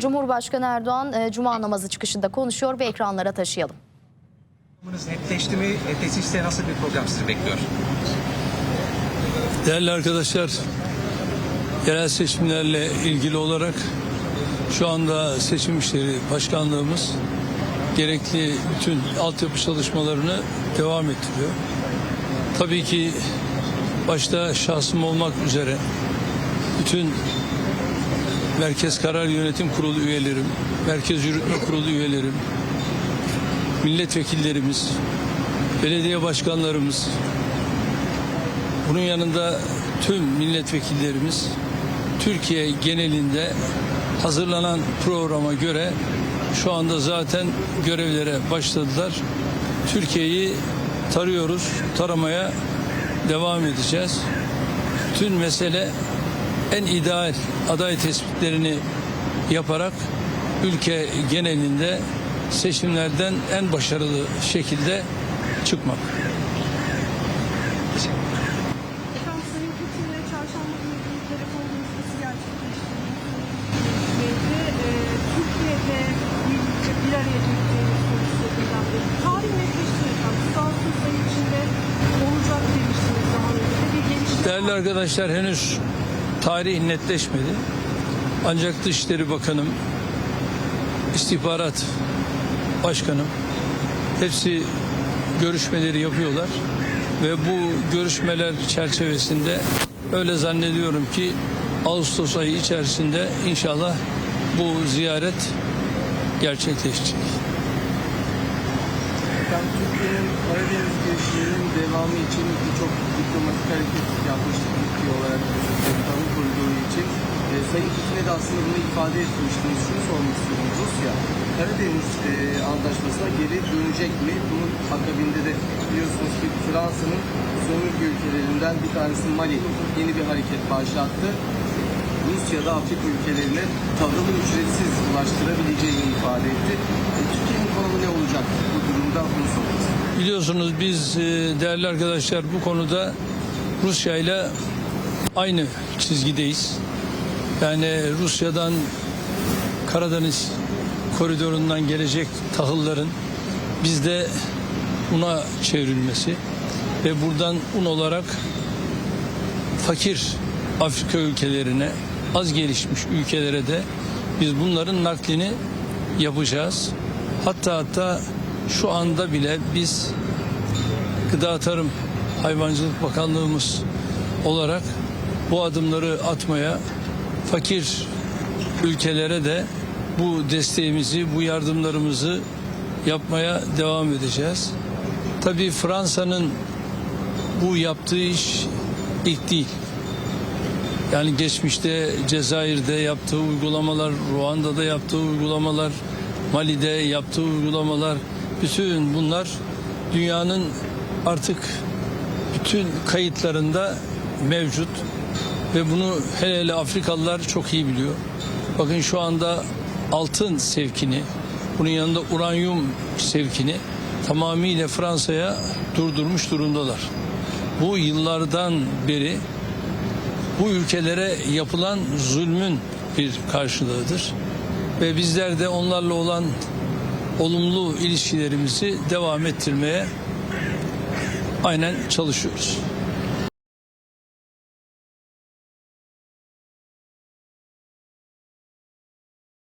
Cumhurbaşkanı Erdoğan e, Cuma namazı çıkışında konuşuyor ve ekranlara taşıyalım. Programınız netleşti mi? Netleşirse nasıl bir program sizi bekliyor? Değerli arkadaşlar, yerel seçimlerle ilgili olarak şu anda seçim işleri başkanlığımız gerekli bütün altyapı çalışmalarını devam ettiriyor. Tabii ki başta şahsım olmak üzere bütün Merkez Karar Yönetim Kurulu üyelerim, Merkez Yürütme Kurulu üyelerim, milletvekillerimiz, belediye başkanlarımız, bunun yanında tüm milletvekillerimiz Türkiye genelinde hazırlanan programa göre şu anda zaten görevlere başladılar. Türkiye'yi tarıyoruz, taramaya devam edeceğiz. Tüm mesele en ideal aday tespitlerini yaparak ülke genelinde seçimlerden en başarılı şekilde çıkmak. E, Değerli arkadaşlar henüz tarih netleşmedi. Ancak Dışişleri Bakanım, İstihbarat Başkanım hepsi görüşmeleri yapıyorlar ve bu görüşmeler çerçevesinde öyle zannediyorum ki Ağustos ayı içerisinde inşallah bu ziyaret gerçekleşecek. Türkiye'nin Karadeniz gelişiminin devamı için birçok diplomatik hareket yapmıştık Türkiye olarak Tahıl koridoru için. E, Sayın Putin'e de aslında bunu ifade etmiştiniz. Şunu sormak istiyorum. Rusya Karadeniz e, Antlaşması'na geri dönecek mi? Bunun akabinde de biliyorsunuz ki Fransa'nın sömürge ülkelerinden bir tanesi Mali yeni bir hareket başlattı. Rusya'da Afrika ülkelerine tahılı ücretsiz ulaştırabileceğini ifade etti. E, Türkiye'nin konumu ne olacak bu durumda bunu sormak. Biliyorsunuz biz e, değerli arkadaşlar bu konuda Rusya ile aynı çizgideyiz. Yani Rusya'dan Karadeniz koridorundan gelecek tahılların bizde una çevrilmesi ve buradan un olarak fakir Afrika ülkelerine, az gelişmiş ülkelere de biz bunların naklini yapacağız. Hatta hatta şu anda bile biz Gıda Tarım Hayvancılık Bakanlığımız olarak bu adımları atmaya fakir ülkelere de bu desteğimizi, bu yardımlarımızı yapmaya devam edeceğiz. Tabii Fransa'nın bu yaptığı iş ilk değil. Yani geçmişte Cezayir'de yaptığı uygulamalar, Ruanda'da yaptığı uygulamalar, Mali'de yaptığı uygulamalar, bütün bunlar dünyanın artık bütün kayıtlarında mevcut ve bunu hele hele Afrikalılar çok iyi biliyor. Bakın şu anda altın sevkini, bunun yanında uranyum sevkini tamamıyla Fransa'ya durdurmuş durumdalar. Bu yıllardan beri bu ülkelere yapılan zulmün bir karşılığıdır. Ve bizler de onlarla olan olumlu ilişkilerimizi devam ettirmeye aynen çalışıyoruz.